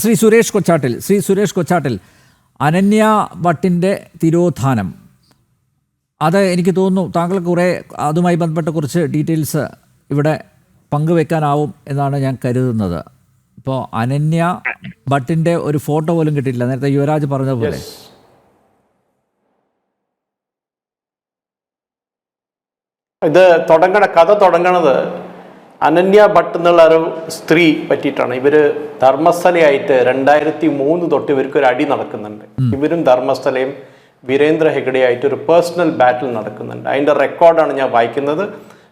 ശ്രീ സുരേഷ് കൊച്ചാട്ടിൽ ശ്രീ സുരേഷ് കൊച്ചാട്ടിൽ അനന്യ ഭട്ടിന്റെ തിരോധാനം. അത് എനിക്ക് തോന്നുന്നു താങ്കൾ കുറേ അതുമായി ബന്ധപ്പെട്ട കുറച്ച് ഡീറ്റെയിൽസ് ഇവിടെ പങ്കുവെക്കാനാവും എന്നാണ് ഞാൻ കരുതുന്നത്. ഇപ്പോൾ അനന്യ ഭട്ടിന്റെ ഒരു ഫോട്ടോ പോലും കിട്ടിയില്ല നേരത്തെ യുവരാജ് പറഞ്ഞതുപോലെ. ഇത് തുടങ്ങണ കഥ തുടങ്ങണത് അനന്യ ഭട്ട് എന്നുള്ള ഒരു സ്ത്രീ പറ്റിയിട്ടാണ്. ഇവർ ധർമ്മസ്ഥലയായിട്ട് രണ്ടായിരത്തി മൂന്ന് തൊട്ട് ഇവർക്ക് ഒരു അടി നടക്കുന്നുണ്ട്. ഇവരും ധർമ്മസ്ഥലയും വീരേന്ദ്ര ഹെഗഡെയായിട്ട് ഒരു പേഴ്സണൽ ബാറ്റിൽ നടക്കുന്നുണ്ട്. അതിന്റെ റെക്കോർഡാണ് ഞാൻ വായിക്കുന്നത്.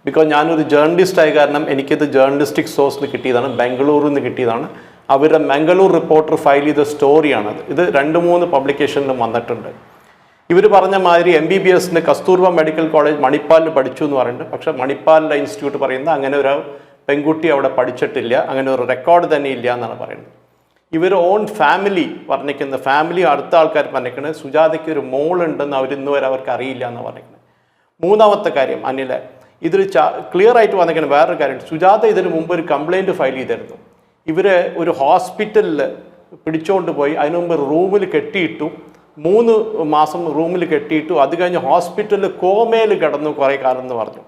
ബിക്കോസ് ഞാനൊരു ജേർണലിസ്റ്റ് ആയ കാരണം എനിക്കിത് ജേർണലിസ്റ്റിക് സോഴ്സിൽ കിട്ടിയതാണ് ബാംഗ്ലൂരിൽ നിന്ന് കിട്ടിയതാണ്. അവരുടെ മംഗളൂർ റിപ്പോർട്ടർ ഫയൽ ചെയ്ത സ്റ്റോറിയാണത്. ഇത് രണ്ട് മൂന്ന് പബ്ലിക്കേഷനിലും വന്നിട്ടുണ്ട്. ഇവർ പറഞ്ഞ മാതിരി എം ബി ബി എസിന് കസ്തൂർബ മെഡിക്കൽ കോളേജ് മണിപ്പാലിൽ പഠിച്ചു എന്ന് പറയുന്നുണ്ട്. പക്ഷേ മണിപ്പാലിലെ ഇൻസ്റ്റിറ്റ്യൂട്ട് പറയുന്ന അങ്ങനെ ഒരു പെൺകുട്ടി അവിടെ പഠിച്ചിട്ടില്ല അങ്ങനെ ഒരു റെക്കോർഡ് തന്നെ ഇല്ല എന്നാണ് പറയുന്നത്. ഇവർ ഓൺ ഫാമിലി പറഞ്ഞിരിക്കുന്ന ഫാമിലി അടുത്ത ആൾക്കാർ പറഞ്ഞിരിക്കുന്നത് സുജാതയ്ക്ക് ഒരു മോളുണ്ടെന്ന് അവർ ഇന്ന് വരെ അവർക്ക് അറിയില്ല എന്ന് പറഞ്ഞിരിക്കുന്നത് മൂന്നാമത്തെ കാര്യം അനില ഇതിൽ ക്ലിയർ ആയിട്ട് വന്നിരിക്കുന്ന വേറൊരു കാര്യം സുജാത ഇതിന് മുമ്പ് ഒരു കംപ്ലൈന്റ് ഫയൽ ചെയ്തിരുന്നു. ഇവരെ ഒരു ഹോസ്പിറ്റലിൽ പിടിച്ചുകൊണ്ട് പോയി അതിനു മുമ്പ് റൂമിൽ കെട്ടിയിട്ടു മൂന്ന് മാസം റൂമിൽ കെട്ടിയിട്ടു അത് കഴിഞ്ഞ് ഹോസ്പിറ്റലിൽ കോമയിൽ കിടന്നു കുറേ കാലം എന്ന് പറഞ്ഞു.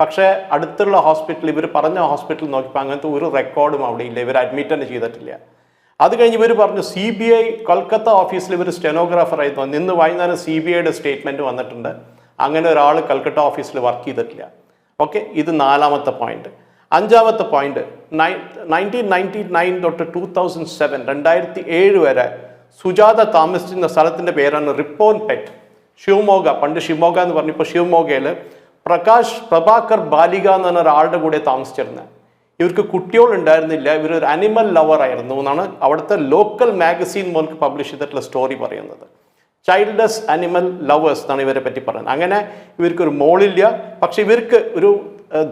പക്ഷേ അടുത്തുള്ള ഹോസ്പിറ്റൽ ഇവർ പറഞ്ഞ ഹോസ്പിറ്റൽ നോക്കിയപ്പോൾ അങ്ങനത്തെ ഒരു റെക്കോർഡും അവിടെ ഇല്ല ഇവർ അഡ്മിറ്റ് തന്നെ ചെയ്തിട്ടില്ല. അത് കഴിഞ്ഞ് ഇവർ പറഞ്ഞു സി ബി ഐ കൊൽക്കത്ത ഓഫീസിൽ ഇവർ സ്റ്റെനോഗ്രാഫറായി തോന്നി ഇന്ന് വൈകുന്നേരം സി ബി ഐയുടെ സ്റ്റേറ്റ്മെന്റ് വന്നിട്ടുണ്ട്. അങ്ങനെ ഒരാൾ കൽക്കട്ട ഓഫീസിൽ വർക്ക് ചെയ്തിട്ടില്ല. ഓക്കെ ഇത് നാലാമത്തെ പോയിന്റ്. അഞ്ചാമത്തെ പോയിന്റ് നയന്റീൻ നയന്റി നയൻ തൊട്ട് ടൂ തൗസൻഡ് സെവൻ രണ്ടായിരത്തി ഏഴ് വരെ സുജാത താമസിച്ചിരുന്ന സ്ഥലത്തിന്റെ പേരാണ് റിപ്പോൺ പെറ്റ്. ശിവമോഗ പണ്ട് ശിവമോഗ എന്ന് പറഞ്ഞപ്പോൾ ശിവമോഗയിൽ പ്രകാശ് പ്രഭാകർ ബാലിക എന്ന് പറഞ്ഞ ഒരാളുടെ കൂടെ താമസിച്ചിരുന്നത് ഇവർക്ക് കുട്ടികൾ ഉണ്ടായിരുന്നില്ല ഇവർ ഒരു അനിമൽ ലവർ ആയിരുന്നു എന്നാണ് അവിടുത്തെ ലോക്കൽ മാഗസീൻ മോൾക്ക് പബ്ലിഷ് ചെയ്തിട്ടുള്ള സ്റ്റോറി പറയുന്നത്. ചൈൽഡസ് അനിമൽ ലവേഴ്സ് എന്നാണ് ഇവരെ പറ്റി പറയുന്നത്. അങ്ങനെ ഇവർക്ക് ഒരു മോളില്ല പക്ഷെ ഇവർക്ക് ഒരു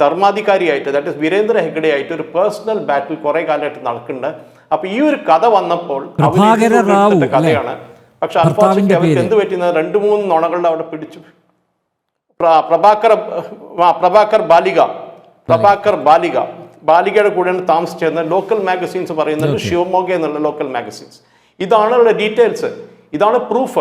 ധർമാധികാരിയായിട്ട് ദാറ്റ് ഇസ് വീരേന്ദ്ര ഹെഗ്ഡെ ആയിട്ട് ഒരു പേഴ്സണൽ ബാറ്റിൽ കുറേ കാലമായിട്ട് നടക്കുന്നുണ്ട്. അപ്പൊ ഈ ഒരു കഥ വന്നപ്പോൾ കഥയാണ്. പക്ഷെ അൺഫോർച്ചുനേറ്റ്ലി അവർക്ക്. എന്ത് പറ്റുന്നത് രണ്ട് മൂന്ന് നുണകളുടെ അവിടെ പിടിച്ചു. പ്ര- പ്രഭാകർ പ്രഭാകർ ബാലിക പ്രഭാകർ ബാലിക. ബാലികയുടെ കൂടെയാണ് താമസിച്ചിരുന്നത്. ലോക്കൽ മാഗസീൻസ് പറയുന്നത് ശിവമോഗ എന്നുള്ള ലോക്കൽ മാഗസീൻസ് ഇതാണ് അവരുടെ ഡീറ്റെയിൽസ് ഇതാണ് പ്രൂഫ്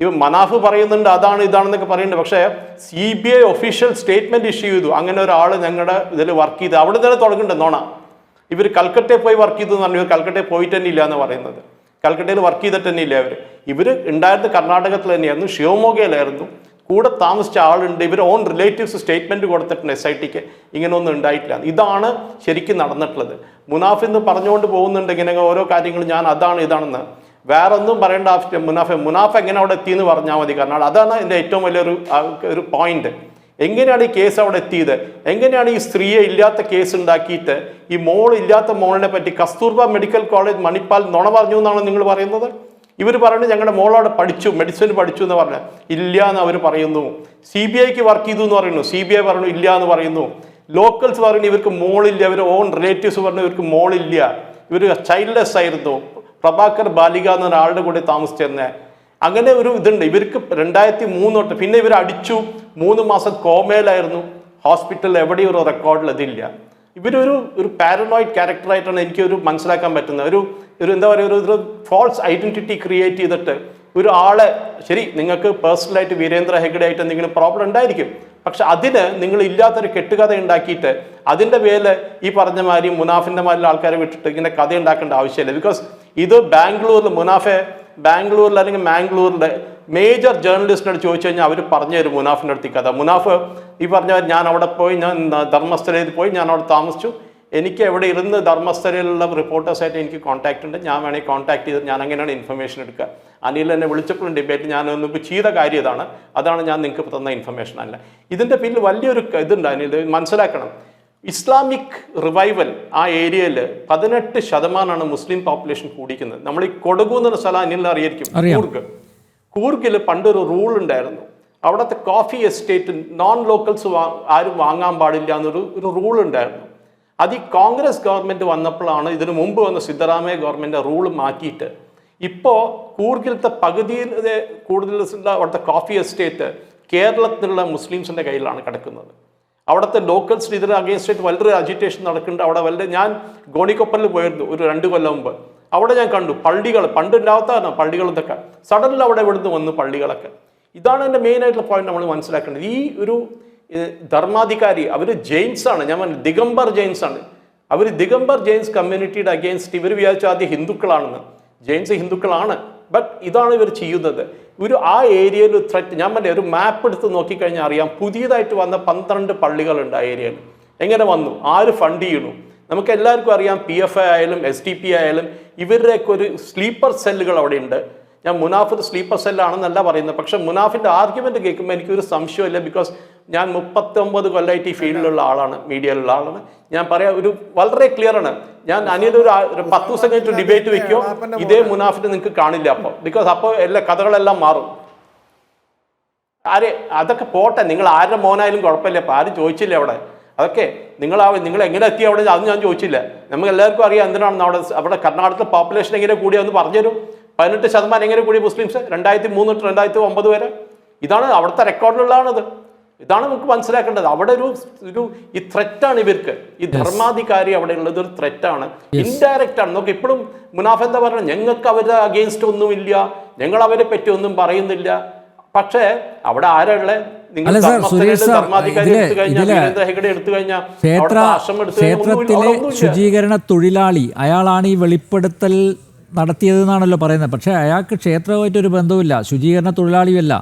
ഇവ മനാഫ് പറയുന്നുണ്ട് അതാണ് ഇതാണെന്നൊക്കെ പറയുന്നുണ്ട്. പക്ഷേ C B I official statement issue ചെയ്തു. അങ്ങനെ ഒരാൾ ഞങ്ങളുടെ ഇതിൽ വർക്ക് ചെയ്ത്. അവിടെ തന്നെ തുടങ്ങുന്നുണ്ട് നോണ. ഇവർ കൽക്കട്ടയിൽ പോയി വർക്ക് ചെയ്തു എന്ന് പറഞ്ഞു ഇവർ കൽക്കട്ടയിൽ പോയിട്ട് തന്നെ ഇല്ല എന്ന് പറയുന്നത്. കൽക്കട്ടയിൽ വർക്ക് ചെയ്തിട്ട് തന്നെ ഇല്ല അവർ ഇവർ ഉണ്ടായിരുന്നത് കർണാടകത്തിൽ തന്നെയായിരുന്നു. ഷിവമോഗയിലായിരുന്നു കൂടെ താമസിച്ച ആളുണ്ട്. ഇവർ ഓൺ റിലേറ്റീവ്സ് സ്റ്റേറ്റ്മെന്റ് കൊടുത്തിട്ടുണ്ട് എസ് ഐ ടിക്ക് ഇങ്ങനെയൊന്നും ഉണ്ടായിട്ടില്ല. ഇതാണ് ശരിക്കും നടന്നിട്ടുള്ളത്. മുനാഫ് എന്ന് പറഞ്ഞുകൊണ്ട് പോകുന്നുണ്ട് ഇങ്ങനെ ഓരോ കാര്യങ്ങളും ഞാൻ അതാണ് ഇതാണെന്ന്. വേറെ ഒന്നും പറയേണ്ട ആവശ്യം മുനാഫ് മുനാഫ് എങ്ങനെ അവിടെ എത്തിയെന്ന് പറഞ്ഞാൽ മതി. കാരണം അതാണ് എന്റെ ഏറ്റവും വലിയൊരു ഒരു പോയിന്റ് എങ്ങനെയാണ് ഈ കേസ് അവിടെ എത്തിയത്? എങ്ങനെയാണ് ഈ സ്ത്രീയെ ഇല്ലാത്ത കേസ് ഉണ്ടാക്കിയിട്ട് ഈ മോൾ ഇല്ലാത്ത മോളിനെ പറ്റി കസ്തൂർബ മെഡിക്കൽ കോളേജ് മണിപ്പാൽ നുണ പറഞ്ഞു എന്നാണ് നിങ്ങൾ പറയുന്നത്? ഇവർ പറയുന്നത് ഞങ്ങളുടെ മോളവിടെ പഠിച്ചു മെഡിസിൻ പഠിച്ചു എന്ന് പറഞ്ഞ. ഇല്ല എന്ന് അവർ പറയുന്നു. സി ബി ഐക്ക് വർക്ക് ചെയ്തു എന്ന് പറയുന്നു. സി ബി ഐ പറഞ്ഞു ഇല്ല എന്ന് പറയുന്നു. ലോക്കൽസ് പറഞ്ഞു ഇവർക്ക് മോളില്ല. ഇവർ ഓൺ റിലേറ്റീവ്സ് പറഞ്ഞു ഇവർക്ക് മോളില്ല. ഇവർ ചൈൽഡ്ലെസ് ആയിരുന്നു. പ്രഭാകർ ബാലിക എന്ന ഒരാളുടെ കൂടെ താമസിച്ചിരുന്നത് അങ്ങനെ ഒരു ഇതുണ്ട്. ഇവർക്ക് രണ്ടായിരത്തി മൂന്ന് തൊട്ട് പിന്നെ ഇവർ അടിച്ചു. മൂന്ന് മാസം കോമയിലായിരുന്നു. ഹോസ്പിറ്റലിൽ എവിടെയും ഒരു റെക്കോർഡിൽ അതില്ല. ഇവരൊരു ഒരു പാരനോയിഡ് ക്യാരക്ടറായിട്ടാണ് എനിക്ക് ഒരു മനസ്സിലാക്കാൻ പറ്റുന്നത്. ഒരു ഒരു എന്താ പറയുക ഒരു ഫോൾസ് ഐഡന്റിറ്റി ക്രിയേറ്റ് ചെയ്തിട്ട് ഒരു ആളെ ശരി നിങ്ങൾക്ക് പേഴ്സണലായിട്ട് വീരേന്ദ്ര ഹെഗ്ഡെ ആയിട്ട് എന്തെങ്കിലും പ്രോബ്ലം ഉണ്ടായിരിക്കും. പക്ഷെ അതിന് നിങ്ങൾ ഇല്ലാത്തൊരു കെട്ടുകഥ ഉണ്ടാക്കിയിട്ട് അതിന്റെ പേരിൽ ഈ പറഞ്ഞ മാതിരി മുനാഫിന്റെ മാതിരി ആൾക്കാരെ വിട്ടിട്ട് ഇങ്ങനെ കഥ ഉണ്ടാക്കേണ്ട ആവശ്യമില്ല. ബിക്കോസ് ഇത് ബാംഗ്ലൂരിൽ മുനാഫെ ബാംഗ്ലൂരിൽ അല്ലെങ്കിൽ മാംഗ്ലൂരിലെ മേജർ ജേർണലിസ്റ്റിനോട് ചോദിച്ചു കഴിഞ്ഞാൽ അവർ പറഞ്ഞു തരും മുനാഫിന്റെ അടുത്ത് കഥ. മുനാഫ് ഈ പറഞ്ഞ ഞാൻ അവിടെ പോയി ഞാൻ ധർമ്മസ്ഥലയിൽ പോയി ഞാൻ അവിടെ താമസിച്ചു. എനിക്ക് എവിടെ ഇരുന്ന് ധർമ്മസ്ഥലയിലുള്ള റിപ്പോർട്ടേഴ്സായിട്ട് എനിക്ക് കോൺടാക്റ്റ് ഉണ്ട്. ഞാൻ വേണമെങ്കിൽ കോൺടാക്ട് ചെയ്ത് ഞാൻ അങ്ങനെയാണ് ഇൻഫർമേഷൻ എടുക്കുക. അനിൽ എന്നെ വിളിച്ചപ്പോഴും ഡിബേറ്റ് ഞാൻ മുമ്പ് ചെയ്ത കാര്യം ഇതാണ്. അതാണ് ഞാൻ നിങ്ങൾക്ക് തന്ന ഇൻഫർമേഷൻ അല്ല. ഇതിന്റെ പിന്നിൽ വലിയൊരു ഇതുണ്ട് അനിൽ. മനസ്സിലാക്കണം. ഇസ്ലാമിക് റിവൈവൽ ആ ഏരിയയിൽ പതിനെട്ട് ശതമാനമാണ് മുസ്ലിം പോപ്പുലേഷൻ കൂടിക്കുന്നത് നമ്മൾ ഈ കൊടകു എന്ന സ്ഥലം അനിൽ അറിയായിരിക്കും. അറിയാം. കൂർഗ്. കൂർഗിൽ പണ്ടൊരു റൂൾ ഉണ്ടായിരുന്നു അവിടുത്തെ കോഫി എസ്റ്റേറ്റ് നോൺ ലോക്കൽസ് ആരും വാങ്ങാൻ പാടില്ല എന്നൊരു ഒരു റൂൾ ഉണ്ടായിരുന്നു അത് ഈ കോൺഗ്രസ് ഗവൺമെന്റ് വന്നപ്പോഴാണ് ഇതിനു മുമ്പ് വന്ന സിദ്ധരാമയ്യ ഗവൺമെന്റ് റൂൾ മാറ്റിയിട്ട് ഇപ്പോൾ കൂർഗിലത്തെ പകുതിയിൽ കൂടുതൽ അവിടുത്തെ കോഫി എസ്റ്റേറ്റ് കേരളത്തിലുള്ള മുസ്ലിംസിന്റെ കയ്യിലാണ് കിടക്കുന്നത്. അവിടുത്തെ ലോക്കൽസ് ഇതിന് അഗേൻസ്റ്റ് ആയിട്ട് വലിയൊരു അജിറ്റേഷൻ നടക്കുന്നുണ്ട്. അവിടെ വളരെ ഞാൻ ഗോണിക്കൊപ്പലിൽ പോയിരുന്നു ഒരു രണ്ട് കൊല്ലം മുമ്പ്. അവിടെ ഞാൻ കണ്ടു പള്ളികൾ പണ്ടുണ്ടാവാത്തതാണ് പള്ളികൾ ഇതൊക്കെ സഡനിൽ അവിടെ ഇവിടുന്ന് വന്നു പള്ളികളൊക്കെ. ഇതാണ് എന്റെ മെയിൻ ആയിട്ടുള്ള പോയിന്റ് നമ്മൾ മനസ്സിലാക്കേണ്ടത്. ഈ ഒരു ധർമാധികാരി അവർ ജെയിൻസ് ആണ്. ഞാൻ ദിഗംബർ ജെയിൻസ് ആണ്. അവർ ദിഗംബർ ജെയിൻസ് കമ്മ്യൂണിറ്റിയുടെ അഗേൻസ്റ്റ് ഇവർ വിചാരിച്ചു ആദ്യം ഹിന്ദുക്കളാണെന്ന്. ജെയിൻസ് ഹിന്ദുക്കളാണ്. ബട്ട് ഇതാണ് ഇവർ ചെയ്യുന്നത്. ഒരു ആ ഏരിയയിൽ ത്രെറ്റ് ഞാൻ പറഞ്ഞ ഒരു മാപ്പ് എടുത്ത് നോക്കിക്കഴിഞ്ഞാൽ അറിയാം പുതിയതായിട്ട് വന്ന പന്ത്രണ്ട് പള്ളികളുണ്ട് ആ ഏരിയയിൽ. എങ്ങനെ വന്നു? ആര് ഫണ്ട് ചെയ്യണു നമുക്ക് എല്ലാവർക്കും അറിയാം പി എഫ് ഐ ആയാലും എസ് ടി പി ആയാലും ഇവരുടെയൊക്കെ ഒരു സ്ലീപ്പർ സെല്ലുകൾ അവിടെ ഉണ്ട് ഞാൻ മുനാഫ് സ്ലീപ്പർ സെല്ലാണെന്നല്ല പറയുന്നത് പക്ഷേ മുനാഫിന്റെ ആർഗ്യുമെന്റ് കേൾക്കുമ്പോൾ എനിക്കൊരു സംശയമില്ല ബിക്കോസ് ഞാൻ മുപ്പത്തൊമ്പത് കൊല്ലമായിട്ട് ഈ ഫീൽഡിലുള്ള ആളാണ് മീഡിയയിലുള്ള ആളാണ്. ഞാൻ പറയാ ഒരു വളരെ ക്ലിയർ ആണ്. ഞാൻ അനിയത് ഒരു പത്ത് ദിവസം കഴിഞ്ഞിട്ട് ഡിബേറ്റ് വെക്കോ. ഇതേ മുനാഫിനെ നിങ്ങൾക്ക് കാണില്ല അപ്പോൾ ബിക്കോസ് അപ്പോൾ എല്ലാ കഥകളെല്ലാം മാറും. ആര് അതൊക്കെ പോട്ടെ നിങ്ങൾ ആരുടെ മോനായാലും കുഴപ്പമില്ല. അപ്പൊ ആരും ചോദിച്ചില്ല അവിടെ. അതൊക്കെ നിങ്ങൾ ആ നിങ്ങൾ എങ്ങനെ എത്തി അവിടെ അത് ഞാൻ ചോദിച്ചില്ല. നമുക്ക് എല്ലാവർക്കും അറിയാം എന്തിനാണ് അവിടെ അവിടെ കർണാടകത്തിലെ പോപ്പുലേഷൻ എങ്ങനെ കൂടിയെന്ന് പറഞ്ഞുതരും. പതിനെട്ട് ശതമാനം എങ്ങനെ കൂടി മുസ്ലിംസ്? രണ്ടായിരത്തി മൂന്ന് തൊട്ട് രണ്ടായിരത്തി ഒമ്പത് വരെ. ഇതാണ് അവിടുത്തെ റെക്കോർഡിലുള്ളതാണത് ഇതാണ് നമുക്ക് മനസ്സിലാക്കേണ്ടത്. അവിടെ ഒരു ഒരു ഈ ത്രെറ്റാണ് ഇവർക്ക്. ഈ ധർമാധികാരി അവിടെ ഉള്ളത് ഒരു ത്രെറ്റാണ് ഇൻഡയറക്റ്റ് ആണ്. നോക്ക് ഇപ്പോഴും മുനാഫ എന്താ പറയുന്നത് ഞങ്ങൾക്ക് അവരുടെ അഗെയിൻസ്റ്റ് ഒന്നുമില്ല. ഞങ്ങൾ അവരെ പറ്റി ഒന്നും പറയുന്നില്ല. പക്ഷേ അവിടെ ആരാളെ ക്ഷേത്രത്തിലെ ശുചീകരണ തൊഴിലാളി അയാളാണ് ഈ വെളിപ്പെടുത്തൽ നടത്തിയതെന്നാണല്ലോ പറയുന്നത്. പക്ഷേ അയാൾക്ക് ക്ഷേത്രവുമായിട്ടൊരു ബന്ധവുമില്ല. ശുചീകരണ തൊഴിലാളിയല്ല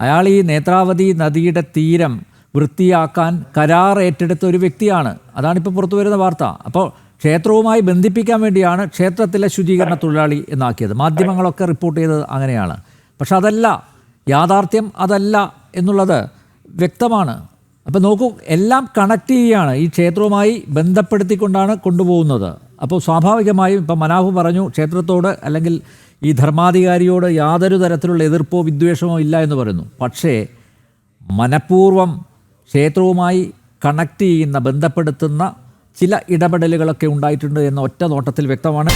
അയാൾ ഈ നേത്രാവതി നദിയുടെ തീരം വൃത്തിയാക്കാൻ കരാർ ഏറ്റെടുത്ത ഒരു വ്യക്തിയാണ്. അതാണിപ്പോൾ പുറത്തു വരുന്ന വാർത്ത. അപ്പോൾ ക്ഷേത്രവുമായി ബന്ധിപ്പിക്കാൻ വേണ്ടിയാണ് ക്ഷേത്രത്തിലെ ശുചീകരണ തൊഴിലാളി എന്നാക്കിയത്. മാധ്യമങ്ങളൊക്കെ റിപ്പോർട്ട് ചെയ്തത് അങ്ങനെയാണ്. പക്ഷെ അതല്ല യാഥാർത്ഥ്യം അതല്ല എന്നുള്ളത് വ്യക്തമാണ്. അപ്പോൾ നോക്കൂ എല്ലാം കണക്ട് ചെയ്യുകയാണ് ഈ ക്ഷേത്രവുമായി ബന്ധപ്പെടുത്തിക്കൊണ്ടാണ് കൊണ്ടുപോകുന്നത്. അപ്പോൾ സ്വാഭാവികമായും ഇപ്പം മനാഫ് പറഞ്ഞു ക്ഷേത്രത്തോട് അല്ലെങ്കിൽ ഈ ധർമാധികാരിയോട് യാതൊരു തരത്തിലുള്ള എതിർപ്പോ വിദ്വേഷമോ ഇല്ല എന്ന് പറയുന്നു. പക്ഷേ മനഃപൂർവം ക്ഷേത്രവുമായി കണക്ട് ചെയ്യുന്ന ബന്ധപ്പെടുത്തുന്ന ചില ഇടപെടലുകളൊക്കെ ഉണ്ടായിട്ടുണ്ട് എന്ന ഒറ്റ നോട്ടത്തിൽ വ്യക്തമാണ്.